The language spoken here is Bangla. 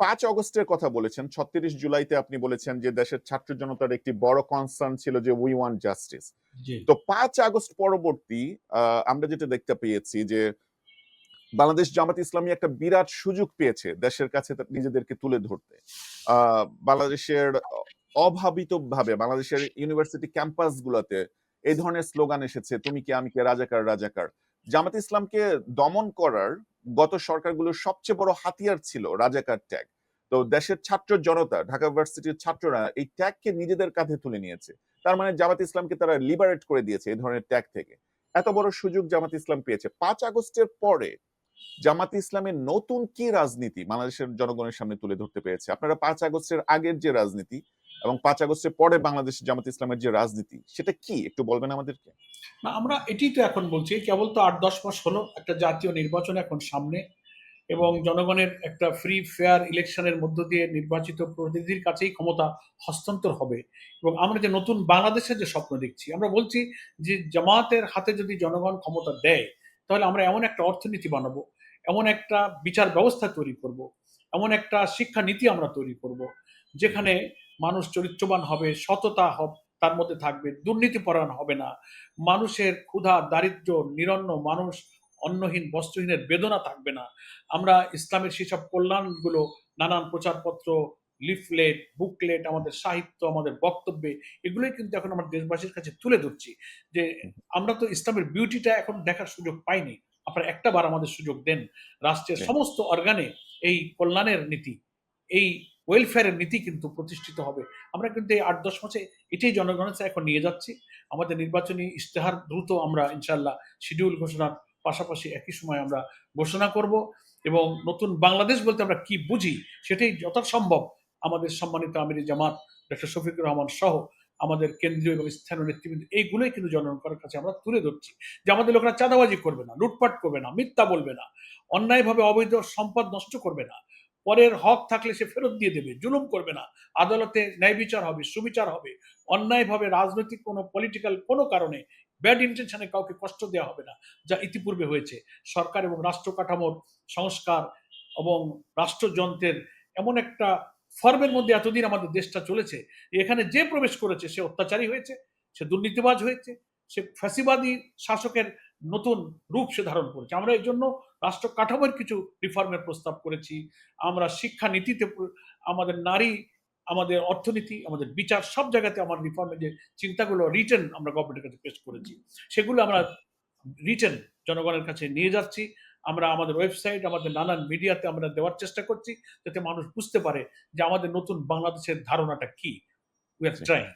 পাঁচ অগস্টের কথা বলেছেন। ছত্রিশ জুলাইতে আপনি বলেছেন যে দেশের ছাত্র জনতার একটি বড় কনসার্ন ছিল যে উই ওয়ান্ট জাস্টিস তো পাঁচ আগস্ট পরবর্তী আমরা যেটা দেখতে পেয়েছি যে বাংলাদেশ জামাত ইসলামী একটা বিরাট সুযোগ পেয়েছে দেশের কাছে নিজেদেরকে তুলে ধরতে। আহ, বাংলাদেশের অভাবিত ভাবে বাংলাদেশের ইউনিভার্সিটি ক্যাম্পাস গুলাতে এই ধরনের স্লোগান এসেছে তুমি কি আমি কে রাজাকার রাজাকার? জামাত ইসলামকে দমন করার গত সরকারগুলোর সবচেয়ে বড় হাতিয়ার ছিল রাজাকার ট্যাগ তো দেশের ছাত্র জনতা, ঢাকা ইউনিভার্সিটির ছাত্ররা এই ট্যাগকে নিজেদের কাঁধে তুলে নিয়েছে। তার মানে জামাত ইসলামকে তারা লিবারেট করে দিয়েছে এই ধরনের ট্যাগ থেকে। এত বড় সুযোগ জামাত ইসলাম পেয়েছে। পাঁচ আগস্টের পরে জামাত ইসলামের নতুন কি রাজনীতি বাংলাদেশের জনগণের সামনে তুলে ধরতে পেরেছে? আপনারা পাঁচ আগস্টের আগের যে রাজনীতি এবং পাঁচ আগস্টের পরে বাংলাদেশ জামাত ইসলামের যে রাজনীতি, সেটা কি একটু বলবেন আমাদেরকে না, আমরা এটি তো এখন বলছি, কেবল তো আট দশ মাস হলো, একটা জাতীয় নির্বাচন এখন সামনে এবং জনগণের একটা ফ্রি ফেয়ার ইলেকশনের মধ্য দিয়ে নির্বাচিত প্রতিনিধির কাছেই ক্ষমতা হস্তান্তর হবে এবং আমরা যে নতুন বাংলাদেশের যে স্বপ্ন দেখছি, আমরা বলছি যে জামাতের হাতে যদি জনগণ ক্ষমতা দেয়, তাহলে আমরা এমন একটা অর্থনীতি বানাবো, এমন একটা বিচার ব্যবস্থা তৈরি করব। এমন একটা শিক্ষা নীতি আমরা তৈরি করব। যেখানে মানুষ চরিত্রবান হবে সততা হবে তার মধ্যে থাকবে দুর্নীতিপরায়ণ হবে না। মানুষের ক্ষুধা দারিদ্র্য নিরন্ন মানুষ অন্নহীন বস্ত্রহীনের বেদনা থাকবে না। আমরা ইসলামের সেসব কল্যাণগুলো নানান প্রচারপত্র লিফলেট বুকলেট আমাদের সাহিত্য আমাদের বক্তব্যে এগুলোই কিন্তু এখন আমার দেশবাসীর কাছে তুলে ধরছি যে আমরা তো ইসলামের বিউটিটা এখন দেখার সুযোগ পাইনি। আপনারা একটা বার আমাদের সুযোগ দেন। রাষ্ট্রের। সমস্ত অর্গানে এই কল্যাণের নীতি এই ওয়েলফেয়ারের নীতি কিন্তু প্রতিষ্ঠিত হবে। আমরা কিন্তু এই আট, দশ মাসে এটাই জনগণের এখন নিয়ে যাচ্ছি। আমাদের নির্বাচনী ইশতেহার দ্রুত আমরা ইনশাল্লাহ শিডিউল ঘোষণার পাশাপাশি একই সময় আমরা ঘোষণা করব এবং নতুন বাংলাদেশ বলতে আমরা কি বুঝি সেটাই যথাসম্ভব আমাদের সম্মানিত আমির জামাত ডক্টর শফিকুর রহমান সহ আমাদের কেন্দ্রীয় এবং স্থানীয় নেতৃবৃন্দ, এইগুলোই কিন্তু জনগণের কাছে আমরা তুলে ধরছি। যে আমাদের লোকেরা চাঁদাবাজি করবে না, লুটপাট করবে না, মিথ্যা বলবে না, অন্যায়ভাবে অবৈধ সম্পদ নষ্ট করবে না পরের হক থাকলে সে ফেরত দিয়ে দেবে। জুলুম করবে না। আদালতে ন্যায় বিচার হবে, সুবিচার হবে। অন্যায়ভাবে রাজনৈতিক কোনো পলিটিক্যাল কোনো কারণে ব্যাড ইন্টেনশনে কাউকে কষ্ট দেওয়া হবে না, যা ইতিপূর্বে হয়েছে। সরকার এবং রাষ্ট্র কাঠামোর সংস্কার এবং রাষ্ট্রযন্ত্রের এমন একটা ফর্মের মধ্যে এতদিন আমাদের দেশটা চলেছে, এখানে যে প্রবেশ করেছে সে অত্যাচারী হয়েছে, সে দুর্নীতিবাজ হয়েছে, সে ফ্যাসিবাদী শাসকের নতুন রূপ সে ধারণ করেছে। আমরা এই জন্য রাষ্ট্র কাঠামোর কিছু রিফর্মের প্রস্তাব করেছি। আমরা শিক্ষা নীতিতে আমাদের নারী, আমাদের অর্থনীতি, আমাদের বিচার সব জায়গাতে আমার রিফর্মের যে চিন্তাগুলো রিটেন আমরা গভর্নমেন্টের কাছে পেশ করেছি। সেগুলো আমরা রিটেন জনগণের কাছে নিয়ে যাচ্ছি। আমরা আমাদের ওয়েবসাইট আমাদের নানান মিডিয়াতে আমরা দেওয়ার চেষ্টা করছি, যাতে মানুষ বুঝতে পারে যে আমাদের নতুন বাংলাদেশের ধারণাটা কি। We are trying